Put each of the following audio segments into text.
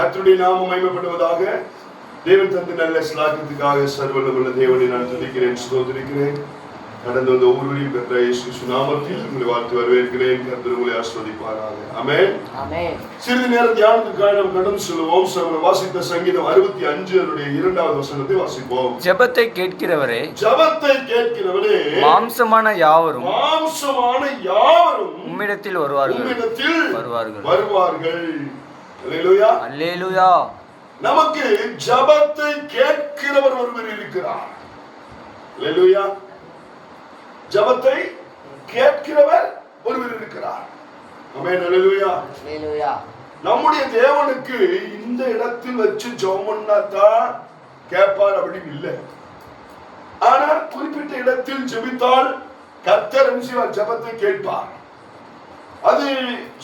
கர்த்தருடைய நாமம் மகிமைப்படுவதாக தேவன் தந்த நல்ல ஸ்லாகத்துக்காக சர்வல்லமுள்ள தேவனை நான் துதிக்கிறேன் ஸ்தோத்திரிக்கிறேன். கடந்து வந்த ஒவ்வொருவரையும் பெற்ற இயேசு நாமத்தில் உங்களை வாழ்த்து வரவேற்கிறேன். கர்த்தர் உங்களை ஆஸ்வதிப்பாராக ஆமென். ஆமென். சிறிது நேரம் தியானத்துக்காக நாம் கடந்து செல்வோம் சகோதரர் வாசித்த சங்கீதம் அறுபத்தி அஞ்சு அதனுடைய இரண்டாவது வசனத்தை வாசிப்போம். ஜெபத்தை கேட்கிறவரே ஜபத்தை கேட்கிறவனே மாம்சமான யாவரும் மாம்சமான யாவரும் உம்மிடத்தில் வருவார்கள். உம்மிடத்தில் வருவார்கள். வருவார்கள். அல்லேலூயா. அல்லேலூயா. நமக்கு ஜபத்தை கேட்கிறவர் ஒருவர் இருக்கிறார். அல்லேலூயா. ஜபத்தை கேட்கிறவர் ஒருவர் இருக்கிறார். நம்முடைய தேவனுக்கு இந்த இடத்தில் வச்சு ஜெபம் தான் கேட்பார் அப்படின்னு இல்லை. ஆனா குறிப்பிட்ட இடத்தில் ஜெபித்தால் என்ன செய்வார்? ஜெபத்தை கேட்பார். அது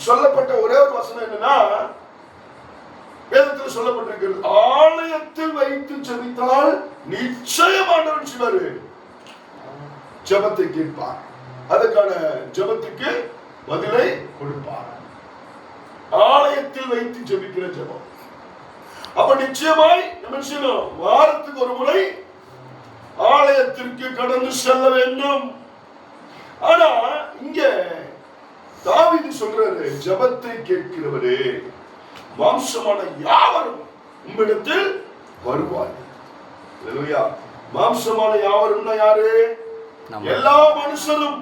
சொல்லப்பட்ட ஒரே ஒரு வசனம் என்னன்னா வேதத்தில் சொல்லப்பட்டிருக்கிறது ஆலயத்தில் வைத்து ஜெபித்தால் நிச்சயமானவன் சிவர் ஜெபத்தை கேட்பார். அதுக்கான ஜெபத்துக்கு பதிலை கொடுப்பார். ஆலயத்தில் வைத்து ஜெபிக்கிற ஜெபம். அப்ப நிச்சயமாய் நம்ம வாரத்துக்கு ஒரு முறை ஆலயத்திற்கு கடந்து செல்ல வேண்டும். ஆனா இங்க தாவீது சொல்றாரு ஜெபத்தை கேட்கிறவரே மாம்சமான யாவரும் உம்மிடத்தில் வருவார் மாம்சமான யாவரும்னா யாரு? எல்லா மனுஷரும்.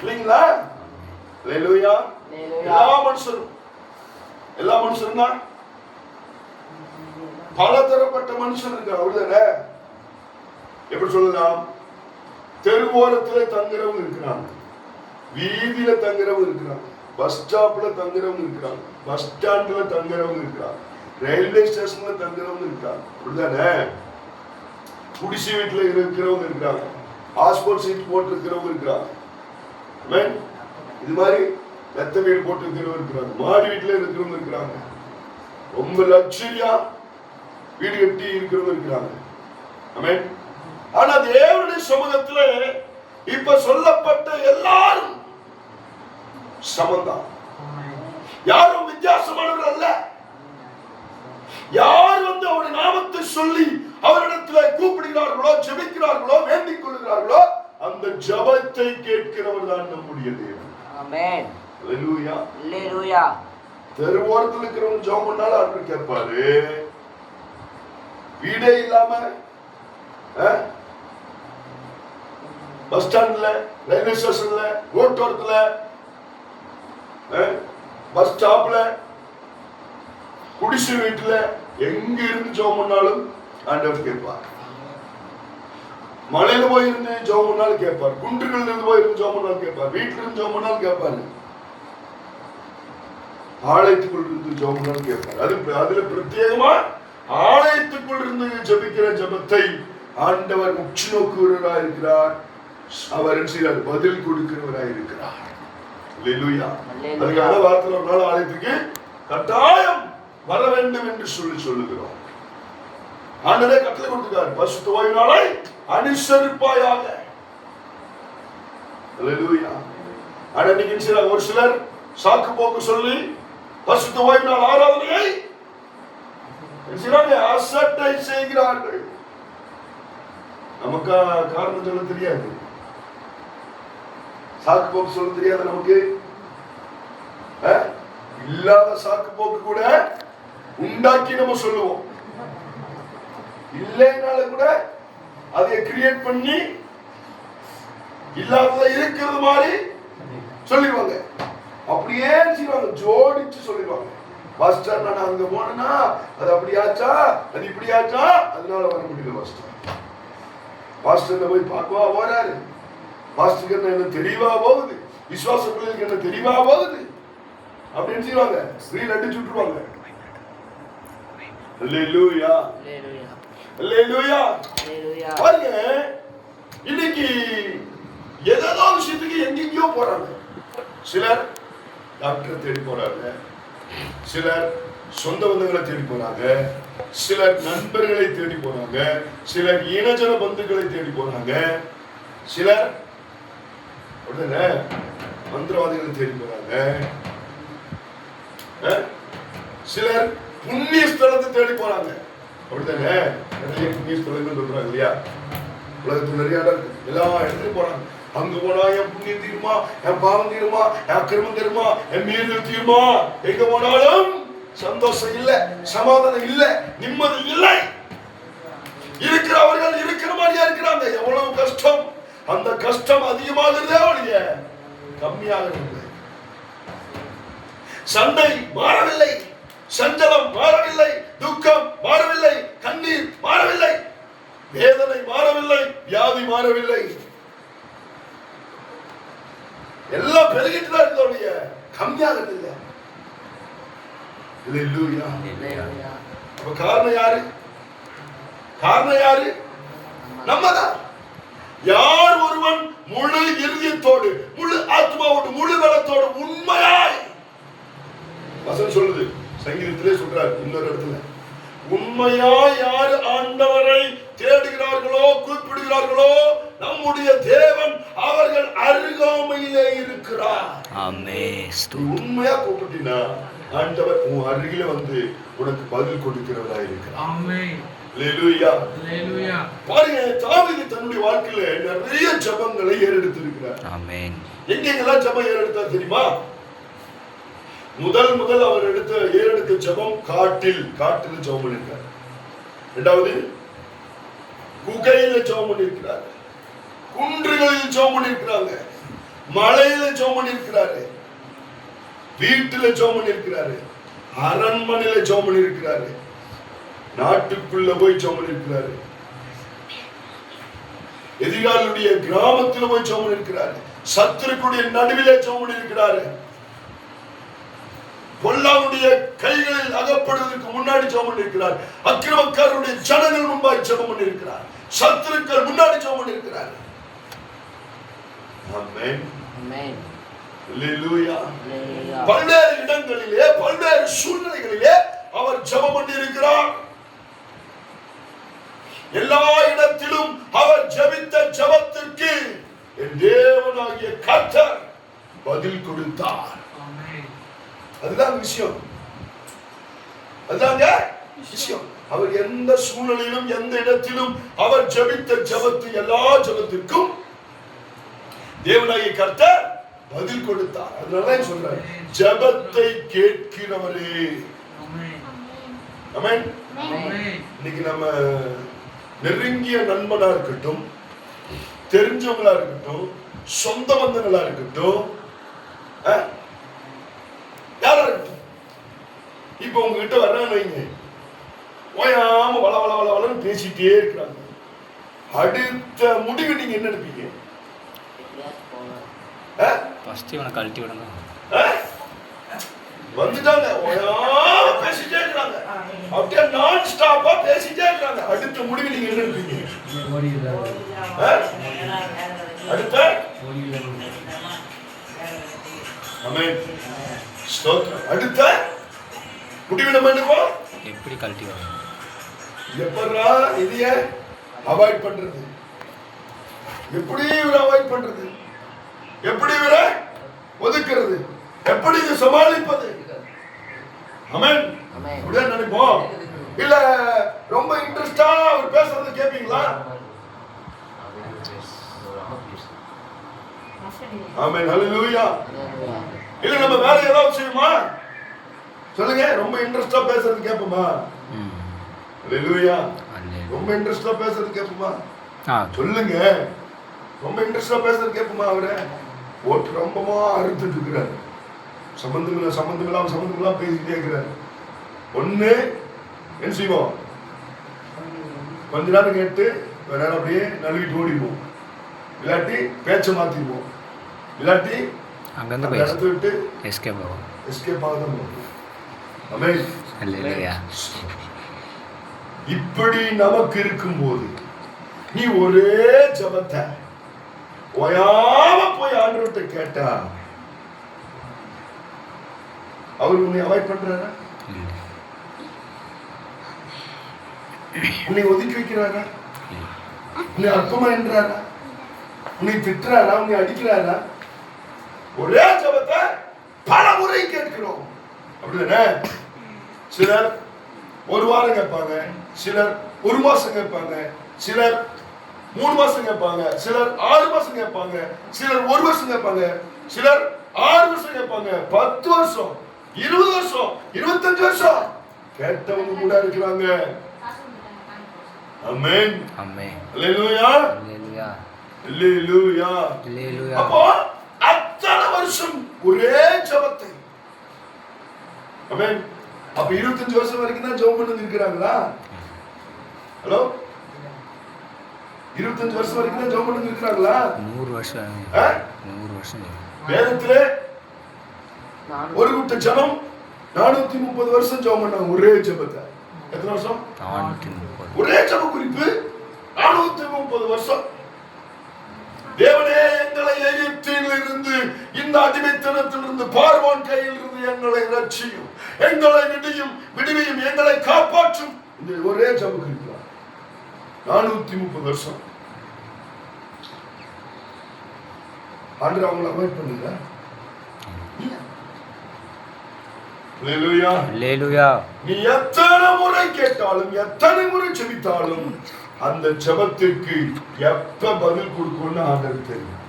இல்லைங்களா? அல்லேலூயா எல்லா மனுஷரும். எல்லா மனுஷரும்? தான் பலதரப்பட்ட மனுஷன் இருக்காங்க அப்படிதானே எப்படி சொல்லலாம்? தெருவோரத்துல தங்குறவங்க இருக்கிறாங்க. வீதியில தங்குறவங்க இருக்கிறாங்க. பஸ் ஸ்டாப்ல தங்குறவங்க இருக்கிறாங்க. பஸ் ஸ்டாண்ட்ல தங்குறவங்க இருக்கிறாங்க. ரயில்வே ஸ்டேஷன்ல தங்குறவங்க இருக்காங்க. அப்படிதானே குடிசை வீட்டுல இருக்கிறவங்க இருக்காங்க. பாஸ்போர்ட் சீட் போட்டிருக்கிறவங்க இருக்கிறாங்க. இது மாதிரி மெத்த வீடு போட்டிருக்கிறவங்க இருக்கிறாங்க. மாடி வீட்டுல இருக்கிறவங்க இருக்கிறாங்க. ரொம்ப லட்சரியா வீடு கட்டி இருக்கிறவங்க இருக்கிறாங்க. Amen? ஆனா தேவனுடைய சமூகத்துல இப்ப சொல்லப்பட்ட எல்லாரும் சமந்தான். யாரும் வித்தியாசமானவர் அல்ல. யார் வந்து அவருடைய நாமத்தை சொல்லி அவரிடத்துல கூப்பிடுகிறார்களோ ஜெபிக்கிறார்களோ வேண்டிக் கொள்கிறார்களோ அந்த ஜெபத்தை கேட்கிறவர் தான் நம்முடைய தேவன். ஆமென். தெருவோரத்தில் இருக்கிறவங்க ஜெபம் பண்ணாலும் ஆண்டு கேட்பாரு. வீடே இல்லாம பஸ் ஸ்டாண்ட்ல ரயில்வே ஸ்டேஷன்ல ரோட்டோரத்துல பஸ் ஸ்டாப்ல குடிசை வீட்டுல எங்க இருந்து ஜெபம் பண்ணாலும் ஆண்டவர் கேட்பார் மலையில போய் இருந்து ஜெபம் பண்ணாலும் கேட்பார். குன்றுகள் இருந்து போய் இருந்து பண்ணாலும் கேட்பார். வீட்டுல இருந்து ஜெபம் பண்ணாலும் கேட்பாரு. ஆலயத்துக்குள் இருந்து ஜெபம் பண்ணாலும் கேட்பார். அது அதுல பிரத்யேகமா ஆலயத்துக்குள் இருந்து ஜெபிக்கிற ஜெபத்தை ஆண்டவர் உச்சி நோக்குகிறவராய் இருக்கிறார் அவர் என்ன பதில் கொடுக்கிறவராய் இருக்கிறார். அதுக்கான வார்த்தை ஒரு நாள் ஆலயத்துக்கு கட்டாயம் வர வேண்டும் என்று சொல்லி சொல்லுகிறோம். ஆண்டனே கட்டளை கொடுத்துக்கார் பரிசுத்த ஓய்வு அனுசரிப்பாயாக. ஆனா நீங்க ஒரு சிலர் சாக்கு போக்கு சொல்லி பசுத்த ஓய்வு நாள் ஆராதனையை அசட்டை செய்கிறார்கள். நமக்கு காரணம் சொல்ல தெரியாது. சாக்கு போக்கு சொல்ல தெரியாது நமக்கு. அஹ்? இல்லாத சாக்கு போக்கு கூட உண்டாக்கி நம்ம சொல்லுவோம். இல்லைனாலும் கூட அதை கிரியேட் பண்ணி இல்லாதத இருக்கிறது மாதிரி சொல்லிடுவாங்க. அப்படியே செய்வாங்க. ஜோடிச்சு சொல்லிடுவாங்க. பஸ் ஸ்டாண்ட் நான் அங்க போனேன்னா அது அப்படியாச்சா அது இப்படியாச்சா அதனால வர முடியல பஸ் ஸ்டாண்ட் பாஸ்டர்ல போய் பார்க்கவா போறாரு? பாஸ்டருக்கு என்ன தெரியவா போகுது? விசுவாச பிள்ளைகளுக்கு என்ன தெரியவா போகுது? அப்படின்னு செய்வாங்க. ஸ்ரீல் அடிச்சு விட்டுருவாங்க. பாருங்க இன்னைக்கு ஏதோ விஷயத்துக்கு எங்கெங்கயோ போறாங்க. சிலர் டாக்டரை தேடி போறாங்க. சிலர் சொந்த பந்தங்களை தேடி போறாங்க. சிலர் நண்பர்களை தேடி போறாங்க. சிலர் இனஜன பந்துக்களை தேடி போறாங்க. சிலர் உடனே மந்திரவாதிகளை தேடி போறாங்க? சிலர் புண்ணிய ஸ்தலத்தை தேடி போறாங்க. அப்படித்தானே? நிறைய புண்ணிய ஸ்தலங்கள் சொல்றாங்க இல்லையா? உலகத்துல நிறைய இடம் இருக்கு. எல்லா இடத்துலயும் போறாங்க. அங்க போனா என் புண்ணியம் தீருமா? என் பாவம் தீருமா? என் கிரமம் தீருமா? என் மீறுதல் தீருமா? எங்க போனாலும் சந்தோஷம் இல்ல சமாதானம் இல்ல நிம்மதி இல்லை. இருக்கிறவர்கள் இருக்கிற மாதிரியா இருக்கிறாங்க. எவ்வளவு கஷ்டம்? அந்த கஷ்டம் அதிகமாகிறதே ஒழிய கம்மியாகிறது சண்டை மாறவில்லை. சஞ்சலம் மாறவில்லை. துக்கம் மாறவில்லை கண்ணீர் மாறவில்லை வேதனை மாறவில்லை வியாதி மாறவில்லை. எல்லாம் பெருகிட்டு தான் இருந்தோடைய கம்மியாகிறது இல்லை. அப்ப காரணம் யாரு? காரணம் யாரு? நம்மதான். யார் ஒருவன் முழு இருதயத்தோடு முழு ஆத்மாவோடு முழு பலத்தோடு உண்மையாய்? வசனம் சொல்லுது. சங்கீதத்திலே சொல்றாரு இன்னொரு இடத்துல. உண்மையாய் யார் ஆண்டவரை தேடுகிறார்களோ கூப்பிடுகிறார்களோ நம்முடைய தேவன் அவர்கள் அருகாமையிலே இருக்கிறார். உண்மையா கூப்பிட்டினா ஆண்டவர் உன் அருகில வந்து உனக்கு பதில் கொடுக்கிறவராய் இருக்கிறார். பாருங்க தாவீது தன்னுடைய வாழ்க்கையில நிறைய ஜபங்களை ஏறெடுத்திருக்கிறார். ஆமென். எங்கெங்கெல்லாம் ஜபம் ஏறெடுத்தார் தெரியுமா? முதல் முதல் அவர் எடுத்த ஏறெடுத்த ஜபம் காட்டில் காட்டில் ஜபம் பண்ணிருக்கார் இரண்டாவது குகையில ஜபம் பண்ணிருக்கிறார் குன்றுகளில் ஜபம் பண்ணிருக்கிறாங்க மலையில ஜபம் பண்ணிருக்கிறாரு வீட்டுல ஜபம் பண்ணிருக்கிறாரு அரண்மனையில ஜபம் பண்ணிருக்கிறாரு நாட்டுக்குள்ள போய் ஜபம் பண்ணிருக்கிறாரு எதிராளுடைய கிராமத்தில் போய் ஜபம் இருக்கிறார் சத்துருக்குடைய நடுவிலே ஜபம் இருக்கிறார் பொல்லாவுடைய கைகளில் அகப்படுவதற்கு முன்னாடி ஜெபம் இருக்கிறார் அக்கிரமக்காரருடைய ஜனங்கள் முன்பாய் ஜெபம் இருக்கிறார் சத்துருக்கள் முன்னாடி ஜெபம் Hallelujah. பல்வேறு இடங்களிலே பல்வேறு சூழ்நிலைகளிலே அவர் ஜெபம் பண்ணியிருக்கிறார் எல்லா இடத்திலும் அவர் ஜெபித்த ஜெபத்திற்கு என் தேவனாகிய கர்த்தர் பதில் கொடுத்தார். அதுதான் விஷயம். அதுதாங்க விஷயம். அவர் எந்த சூழ்நிலையிலும் எந்த இடத்திலும் அவர் ஜெபித்த ஜெபத்து எல்லா ஜபத்திற்கும் தேவனாகிய கர்த்த பதில் கொடுத்தார். அதனாலதான் சொல்றாரு. ஜெபத்தை கேட்கிறவரே. இன்னைக்கு நம்ம நெருங்கிய நண்பனா இருக்கட்டும் தெரிஞ்சவங்களா இருக்கட்டும் சொந்த பந்தங்களா இருக்கட்டும் அஹ், யாரா இருக்கட்டும் இப்போ உங்ககிட்ட வர்றான்னு வைங்க. ஓயாம வள வள வள வளன்னு பேசிட்டே இருக்கிறாங்க. அடுத்த முடிவு நீங்க என்ன எடுப்பீங்க? ஃபஸ்ட்டு இவனை கழட்டி விடுங்க? வந்துட்டாங்க. ஓயாம பேசிட்டே இருக்கிறாங்க. அப்படியே நான் ஸ்டாப்பா பேசிட்டே இருக்காங்க அடுத்த முடிவு நீங்க என்ன எடுப்பீங்க? அடுத்த. அடுத்த? முடிவு நம்ம என்னப்போம் எப்படி கழட்டி விடுங்க எப்படா இதைய அவாய்ட் பண்றது? எப்படி இவரை அவாய்ட் பண்றது? எப்படி இவரை ஒதுக்குறது? எப்படி இதை சமாளிப்பது? அமேன். அப்படியே நினைப்போம். இல்ல ரொம்ப இன்ட்ரெஸ்டா அவர் பேசுறத கேப்பீங்களா? ஆமென் ஹalleluya. இல்ல நம்ம வேற ஏதாவது செய்யுமா? சொல்லுங்க ரொம்ப இன்ட்ரெஸ்டா பேசுறது கேட்போமா. ரொம்ப இன்ட்ரெஸ்டா பேசுறது கேட்போமா? சொல்லுங்க. ரொம்ப இன்ட்ரெஸ்டா பேசுறது கேட்போமா அவரை? ஓட்டு ரொம்பமா அறுத்துட்டு இருக்கிறாரு. சம்பந்தங்கள சம்பந்தமெல்லாம் சம்பந்தமெல்லாம் பேசிட்டே இருக்கிறாரு. ஒண்ணு என்ன செய்வோம்? கொஞ்ச நேரம் கேட்டு கொஞ்ச நேரம் அப்படியே நழுவிட்டு ஓடிடுவோம். இல்லாட்டி பேச்சை மாத்திடுவோம். இல்லாட்டி அங்கேருந்து இடத்த விட்டு எஸ்கேப் ஆகும். எஸ்கேப் ஆக தான் போகும் இப்படி நமக்கு இருக்கும்போது நீ ஒரே ஜபத்தை ஓயாம போய் ஆண்டவர்கிட்ட கேட்டா அவர் உன்னை அவாய்ட் பண்றாரா? உன்னை ஒதுக்கி வைக்கிறாரா? உன்னை அற்பமா என்றாரா? உன்னை திட்டுறாரா? உன்னை அடிக்கிறாரா? ஒரே ஜபத்தை பல முறை கேட்கிறோம். அப்படிதானே? சிலர் ஒரு வாரம் கேட்பாங்க சிலர் ஒரு மாசம் கேட்பாங்க சிலர் மூணு மாசம் கேட்பாங்க சிலர் ஆறு மாசம் கேட்பாங்க சிலர் ஒரு வருஷம் கேட்பாங்க சிலர் ஆறு வருஷம் கேட்பாங்க பத்து வருஷம் இருபது வருஷம் இருபத்தஞ்சு வருஷம் கேட்டவங்க கூட இருக்கிறாங்க. ஆமென். அம்மே அல்லேலூயா. அல்லேலூயா. இல்லையா அப்போ அத்தனை வருஷம் ஒரே ஜபத்தை ஆமென் அப்ப இருபத்தஞ்சு வருஷம் வரைக்கும் தான் ஜெபம் பண்ணி இருக்கிறாங்களா? ஹலோ இருபத்தஞ்சு வருஷம் வரைக்கும் தான் ஜெபம் பண்ணி இருக்கிறாங்களா? நூறு வருஷம்? நூறு வருஷம் வேதத்திலே ஒரு கூட்ட ஜனம் நானூத்தி முப்பது வருஷம் ஜெபம் பண்ணாங்க ஒரே ஜெபத்தை. எத்தனை வருஷம்? ஒரே ஜப குறிப்பு நானூத்தி முப்பது வருஷம். இருந்து இந்த அடிமைத்தனத்திலிருந்து பார்வோன் கையில் இருந்து எங்களை ரட்சியும் எங்களை விடியும் விடுவியும் எங்களை காப்பாற்றும். ஒரே ஜப குறிப்பு நானூத்தி முப்பது வருஷம். ஆண்டு அவங்களை அவாய்ட் பண்ணுங்க நீ எத்தனை முறை கேட்டாலும் எத்தனை முறை ஜெபித்தாலும் அந்த ஜெபத்திற்கு எப்ப பதில் கொடுக்கும்னு ஆண்டவர் தெரியும்.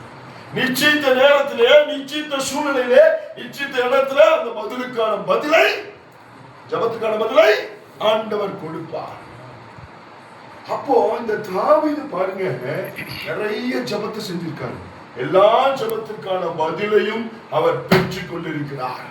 நிச்சயித்த நேரத்திலே நிச்சயித்த சூழ்நிலையிலே நிச்சயித்த இடத்துல அந்த பதிலுக்கான பதிலை ஜெபத்துக்கான பதிலை ஆண்டவர் கொடுப்பார். அப்போ இந்த தாவீது பாருங்க நிறைய ஜபத்தை செஞ்சிருக்காரு. எல்லா ஜபத்துக்கான பதிலையும் அவர் பெற்றுக் கொண்டிருக்கிறார்.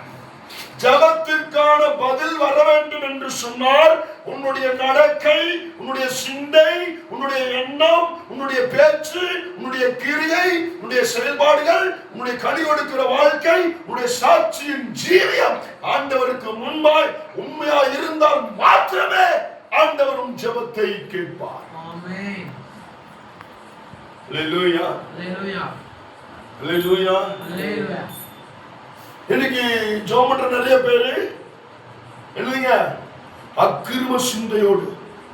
ஜபத்திற்கான பதில் வர வேண்டும் என்று சொன்னால் உன்னுடைய நடக்கை உன்னுடைய சிந்தை உன்னுடைய எண்ணம் உன்னுடைய பேச்சு உன்னுடைய கிரியை உன்னுடைய செயல்பாடுகள் உன்னுடைய கனி கொடுக்கிற வாழ்க்கை உன்னுடைய சாட்சியின் ஜீவியம் ஆண்டவருக்கு முன்பாய் உண்மையா இருந்தால் மாத்திரமே ஆண்டவர் உன் ஜெபத்தை கேட்பார். அல்லேலூயா Hallelujah. அல்லேலூயா Hallelujah. இன்னைக்கு ஜோம் பண்ற நிறைய பேரு எழுதுங்க அக்கிரம சிந்தையோடு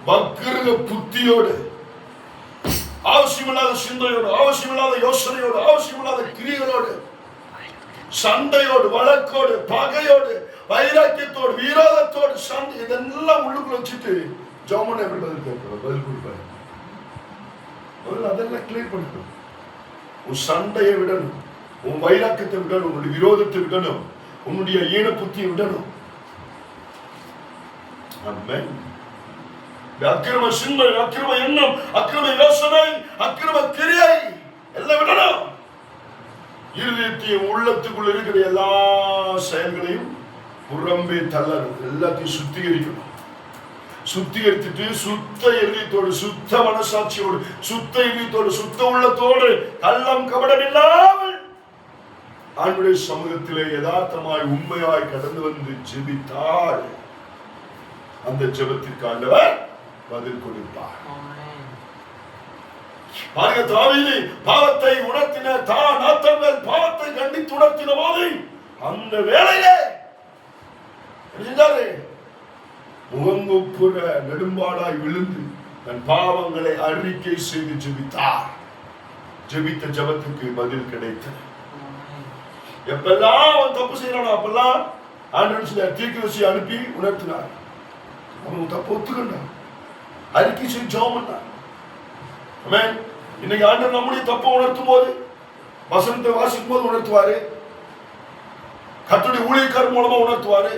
வக்கிரக புத்தியோடு அவசியமில்லாத சிந்தையோடு அவசியமில்லாத யோசனையோடு அவசியமில்லாத கிரிகளோடு சண்டையோடு வழக்கோடு பகையோடு வைராக்கியத்தோடு வீரோதத்தோடு சண்டை இதெல்லாம் உள்ளுக்குள்ள வச்சுட்டு ஜோமன் எப்படி பதில் கேட்கிறோம் பதில் கொடுப்பாரு. அதெல்லாம் கிளியர் பண்ணிக்கணும். உன் சண்டையை விடணும். உன் வைராக்கியத்தை விடணும் உன்னுடைய விரோதத்தை விடணும் உன்னுடைய ஈன புத்தியை விடணும் அக்கிரம சிந்தை அக்கிரம எண்ணம் அக்கிரம யோசனை அக்கிரம கிரியை எல்லாம் விடணும். இருதயத்தையும் உள்ளத்துக்குள்ள இருக்கிற எல்லா செயல்களையும் புறம்பே தள்ளணும் எல்லாத்தையும் சுத்திகரிக்கணும். சுத்திகரித்துட்டு சுத்த எண்ணத்தோடு சுத்த மனசாட்சியோடு சுத்த எண்ணத்தோடு சுத்த உள்ளத்தோடு கள்ளம் கபடம் இல்லாமல் ஆண்டுடைய சமூகத்திலே யதார்த்தமாய் உண்மையாய் கடந்து வந்து ஜெபித்தால் அந்த ஜெபத்திற்கு ஆண்டவர் பதில் கொடுப்பார். பாருங்க தாவீது பாவத்தை உணர்த்தின தான் நாத்தங்கள் பாவத்தை கண்டித்து உணர்த்தின போது அந்த வேளையிலே செஞ்சாரு? முகங்குப்புற நெடும்பாடாய் விழுந்து தன் பாவங்களை அறிக்கை செய்து ஜெபித்தார். ஜெபித்த ஜபத்துக்கு பதில் கிடைத்தது. எப்பெல்லாம் அவன் தப்பு செய்யறானோ அப்பெல்லாம் ஆண்டவன் சில தீர்க்கதரிசி அனுப்பி உணர்த்தினார். அவன் தப்பு ஒத்துக்கிட்டான் அறிக்கை செய்ய ஜோம் பண்ணான். இன்னைக்கு ஆண்டவர் நம்முடைய தப்பை உணர்த்தும் போது வசனத்தை வாசிக்கும் போது உணர்த்துவாரு. கத்துடைய ஊழியக்காரர் மூலமா உணர்த்துவாரு.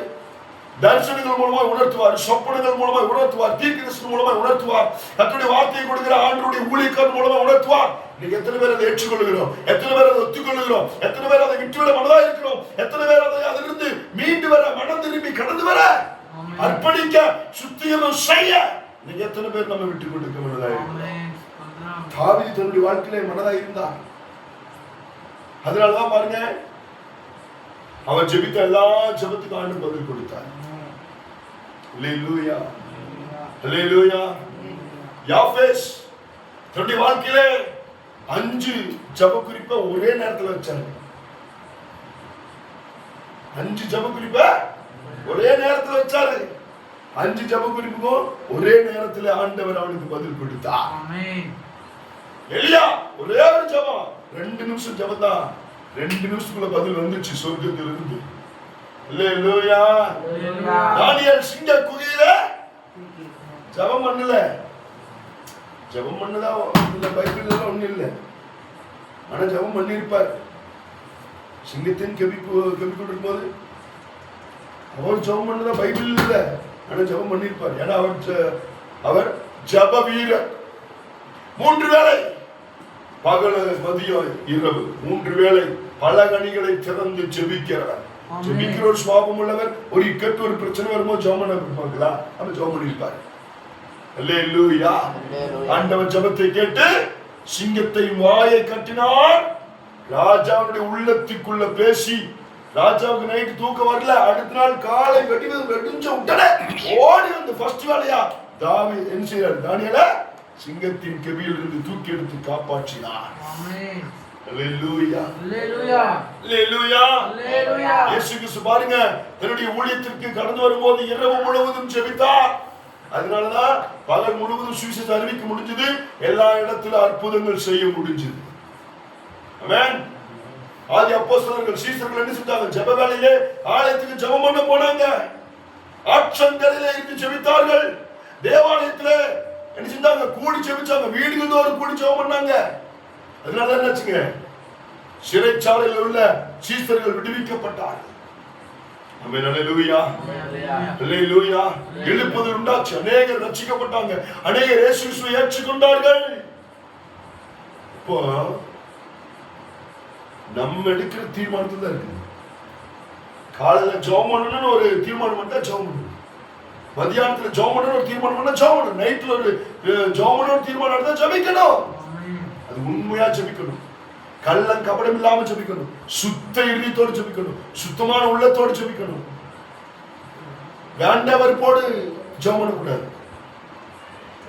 தரிசனங்கள் மூலமா உணர்த்துவார் சொப்பனங்கள் மூலமா உணர்த்துவார் தீர்க்கதரிசனம் மூலமா உணர்த்துவார். கத்துடைய வார்த்தையை கொடுக்கிற ஆண்டருடைய ஊழியக்காரர் மூலமா உணர்த்துவார். இன்னைக்கு எத்தனை பேர் அதை ஏற்றுக்கொள்கிறோம் எத்தனை பேர் அதை ஒத்துக்கொள்கிறோம் எத்தனை பேர் அதை விட்டுவிட மனதா இருக்கிறோம்? எத்தனை பேர் அதை அதிலிருந்து மீண்டு வர மனம் திரும்பி கடந்து வர. அர்ப்பணிக்க சுத்திகரம் செய்ய. இன்னைக்கு எத்தனை பேர் நம்ம விட்டு கொடுக்க மனதா இருக்கிறோம். தாவீது தன்னுடைய வாழ்க்கையிலே மனதா இருந்தார். அதனாலதான் பாருங்க அவர் ஜெபித்த எல்லா ஜெபத்துக்கும் ஆண்டு பதில் கொடுத்தார். அல்லேலூயா அல்லேலூயா யாஃபேஸ் தன்னுடைய வாழ்க்கையிலே அஞ்சு ஜெப குறிப்பை ஒரே நேரத்துல வச்சாரு. அஞ்சு ஜெப குறிப்பை ஒரே நேரத்துல வச்சாரு. அஞ்சு ஜெப குறிப்புக்கும் ஒரே நேரத்துல ஆண்டவர் அவனுக்கு பதில் கொடுத்தார். எலியா ஒரே ஒரு ஜெபம். ரெண்டு நிமிஷம் ஜெபம் தான் ரெண்டு நிமிஷத்துக்குள்ள பதில் வந்துச்சு சொர்க்கத்துல இருந்து அல்லேலூயா Hallelujah. தானியேல் சிங்க குகையில ஜெபம் பண்ணல. ஜெபம் பண்ணதா இல்ல பைபிள்ல ஒண்ணும் இல்ல. ஆனா ஜெபம் பண்ணியிருப்பார். சிங்கத்தின் கெபி கெபி கொண்டிருக்கும்போது அவர் ஜெபம் பண்ணதா பைபிள் இல்ல. ஆனா ஜெபம் பண்ணியிருப்பார். ஏன்னா அவர் அவர் ஜெப வீரர். மூன்று வேளை பகல மதியம் இரவு மூன்று வேளை பல கனிகளை திறந்து ஜெபிக்கிறார். ஜெபிக்கிற ஒரு சுவாபம் உள்ளவர் ஒரு இக்கட்டு ஒரு பிரச்சனை வரும்போது பண்ண இருப்பாங்களா அவர் ஜெபம் பண்ணியிருப்பார் அல்லேலூயா. ஆண்டவர் ஜெபத்தை கேட்டு சிங்கத்தை வாயை கட்டினார். ராஜாவுடைய உள்ளத்துக்குள்ள பேசி ராஜாவுக்கு நைட்டு தூக்கம் வரல. அடுத்த நாள் காலை வெடி வெடிஞ்ச உடனே ஓடி வந்து ஃபர்ஸ்ட் வேலையா தாவி என்ன செய்யறார் தானியல சிங்கத்தின் கெபியில் இருந்து தூக்கி எடுத்து காப்பாற்றினார். பாருங்க தன்னுடைய ஊழியத்திற்கு கடந்து வரும்போது இரவு முழுவதும் ஜெபித்தார். அதனாலதான் பகல் முழுவதும் சுவிசேஷம் அறிவிக்க முடிஞ்சது எல்லா இடத்திலும் அற்புதங்கள் செய்ய முடிஞ்சது. ஆதி அப்போஸ்தலர்கள் சீசர்கள் என்ன செஞ்சாங்க? ஜெப வேளையிலே ஆலயத்துக்கு ஜெபம் பண்ண போனாங்க. ஆற்றங்கரையில இருந்து ஜெபித்தார்கள். தேவாலயத்துல என்ன செஞ்சாங்க? கூடி ஜெபிச்சாங்க. வீடுகள் தோறும் கூடி ஜெபம் பண்ணாங்க. அதனால என்னாச்சுங்க சிறைச்சாலையில் உள்ள சீசர்கள் விடுவிக்கப்பட்டார்கள். எழுப்புதல் உண்டாச்சு. அநேகர் ரட்சிக்கப்பட்டாங்க. அநேகர் இயேசு ஏற்றுக்கொண்டார்கள். இப்போ நம்ம எடுக்கிற தீர்மானத்துல தான் இருக்கு. காலையில ஜெபம் பண்ணணும்னு ஒரு தீர்மானம் பண்ணா ஜெபம் பண்ணணும் மத்தியானத்துல ஜெபம் பண்ணணும் ஒரு தீர்மானம் பண்ணா பண்ணணும் நைட்ல ஒரு பண்ணணும் ஒரு தீர்மானம் எடுத்தா ஜெபிக்கணும். உண்மையா ஜபிக்கணும். கள்ளம் கபடம் இல்லாம ஜபிக்கணும். சுத்த இறுதியத்தோடு ஜபிக்கணும். சுத்தமான உள்ளத்தோடு ஜபிக்கணும். வேண்ட வெறுப்போடு ஜெபம் பண்ணக்கூடாது.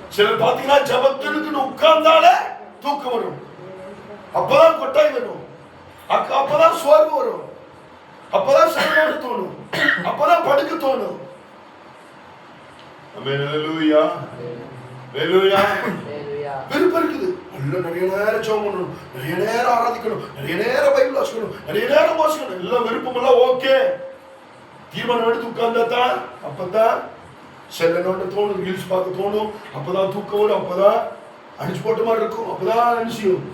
சிலர் பாத்தீங்கன்னா ஜெபத்திற்கு உட்கார்ந்தாலே தூக்கம் வரும். அப்பதான் கொட்டாய் வரும். அக்க- அப்பதான் சோர்வு வரும். அப்பதான் சோர்வோடு தோணும். அப்பதான் படுக்க தோணும். அமே அல்லேலூயா அல்லேலூயா விருப்பம் இருக்குது. எல்லாம் நிறைய நேரம் ஜோம் பண்ணணும். நிறைய நேரம் ஆராதிக்கணும். நிறைய நேரம் பைபிள் வாசிக்கணும். நிறைய நேரம் வாசிக்கணும். எல்லாம் விருப்பம் எல்லாம் ஓகே. தீர்மானம் எடுத்து உட்கார்ந்தா தான் அப்பதான் செல்லணும்னு தோணும். ரீல்ஸ் பார்க்க தோணும். அப்பதான் தூக்கம் வரும். அப்பதான் அடிச்சு போட்ட மாதிரி இருக்கும். அப்பதான் என்ன செய்யும்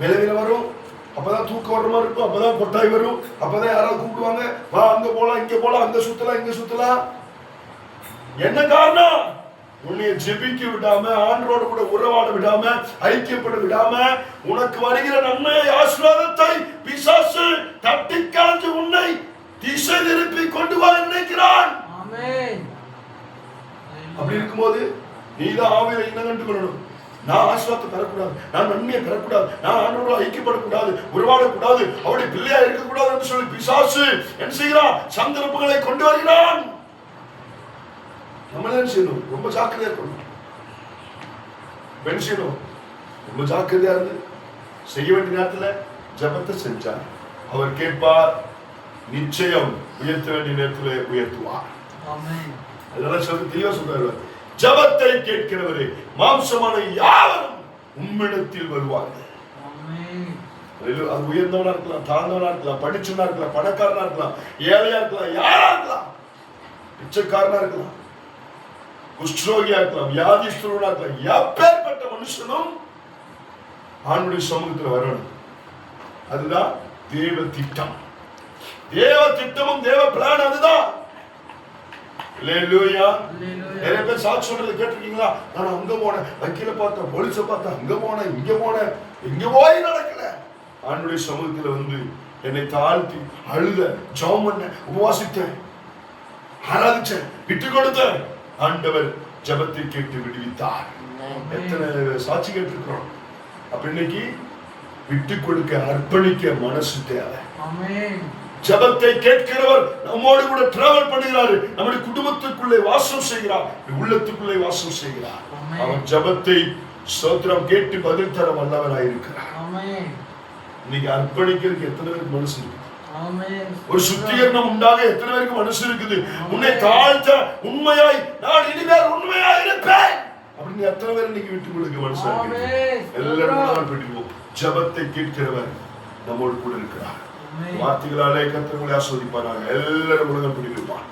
விளைவில வரும். அப்பதான் தூக்கம் வர்ற மாதிரி இருக்கும். அப்பதான் கொட்டாய் வரும். அப்பதான் யாராவது கூப்பிடுவாங்க வா அங்க போலாம் இங்க போலாம் அங்க சுத்தலாம் இங்க சுத்தலாம். என்ன காரணம்? உன்னை ஜெபிக்க விடாம ஆண்டரோடு கூட உறவாட விடாம ஐக்கியப்பட விடாம உனக்கு வருகிற நன்மை ஆசீர்வாதத்தை பிசாசு தட்டி கலந்து உன்னை திசை திருப்பி கொண்டு வர நினைக்கிறான். அப்படி இருக்கும்போது நீதான் ஆவியில என்ன கண்டு கொள்ளணும்? நான் ஆசீர்வாதத்தை பெறக்கூடாது நான் நன்மையை பெறக்கூடாது நான் ஆண்டோட ஐக்கியப்படக்கூடாது உருவாடக்கூடாது அவருடைய பிள்ளையா இருக்கக்கூடாது என்று சொல்லி பிசாசு என்ன செய்கிறான்? சந்தர்ப்பங்களை கொண்டு வருகிறான். நம்ம என்ன செய்யணும்? ரொம்ப ஜாக்கிரதையா இருக்கணும். என்ன செய்யணும். ரொம்ப ஜாக்கிரதையா இருந்து செய்ய வேண்டிய நேரத்துல ஜெபத்தை செஞ்சார். அவர் கேட்பார் நிச்சயம் உயர்த்த வேண்டிய நேரத்துல உயர்த்துவார். அதெல்லாம் சொல்லி தெளிவா சொல்றாரு. ஜபத்தை கேட்கிறவரே மாம்சமான யாவரும் உம்மிடத்தில் வருவார்கள் அது உயர்ந்தவனா இருக்கலாம் தாழ்ந்தவனா இருக்கலாம் படிச்சவனா இருக்கலாம் பணக்காரனா இருக்கலாம் ஏழையா இருக்கலாம் யாரா இருக்கலாம் பிச்சைக்காரனா இருக்கலாம். குஷ்டரோகியா இருக்கலாம் வியாதிஸ்தரனா இருக்கலாம் எப்பேற்பட்ட மனுஷனும் ஆணுடைய சமூகத்துல வரணும். அதுதான் தேவ திட்டம். தேவ திட்டமும் தேவ பிளான் அதுதான். நிறைய பேர் சாட்சி சொல்றது கேட்டிருக்கீங்களா? நான் அங்க போனேன் வக்கீல பார்த்தேன் போலீஸ பார்த்தேன் அங்க போனேன் இங்க போனேன் எங்க போய் நடக்கல? ஆண்டுடைய சமூகத்துல வந்து என்னை தாழ்த்தி அழுத ஜெபம் பண்ணேன் உபவாசித்தேன் ஆராதிச்சேன் விட்டு கொடுத்தேன். ஆண்டவர் ஜெபத்தை கேட்டு விடுவித்தார். எத்தனை சாட்சி கேட்டிருக்கிறோம் அப்ப இன்னைக்கு விட்டு கொடுக்க அர்ப்பணிக்க மனசு தேவை. ஜபத்தை கேட்கிறவர் நம்மோடு கூட டிராவல் பண்ணுகிறாரு நம்முடைய குடும்பத்துக்குள்ளே வாசம் செய்கிறார் உள்ளத்துக்குள்ளே வாசம் செய்கிறார். அவர் ஜபத்தை ஸ்தோத்திரம் கேட்டு பதில் தர வல்லவராய் இருக்கிறார் Amen. இன்னைக்கு அர்ப்பணிக்கிறதுக்கு எத்தனை பேருக்கு மனசு இருக்கு. ஒரு சுத்திகரணம் உண்டாக எத்தனை பேருக்கு மனசு இருக்குது? உன்னை தாழ்த்த உண்மையாய் நான் இனிமேல் உண்மையாய் இருப்பேன். அப்படின்னு எத்தனை பேர் இன்னைக்கு விட்டு கொடுக்க மனசு. எல்லாரும் படிப்போம் ஜபத்தை கேட்கிறவர் நம்மோடு கூட இருக்கிறார். வார்த்தைகளாலே கத்தவங்களை ஆஸ்வதிப்பாராங்க எல்லாரும் உலகம் பிடிப்பான்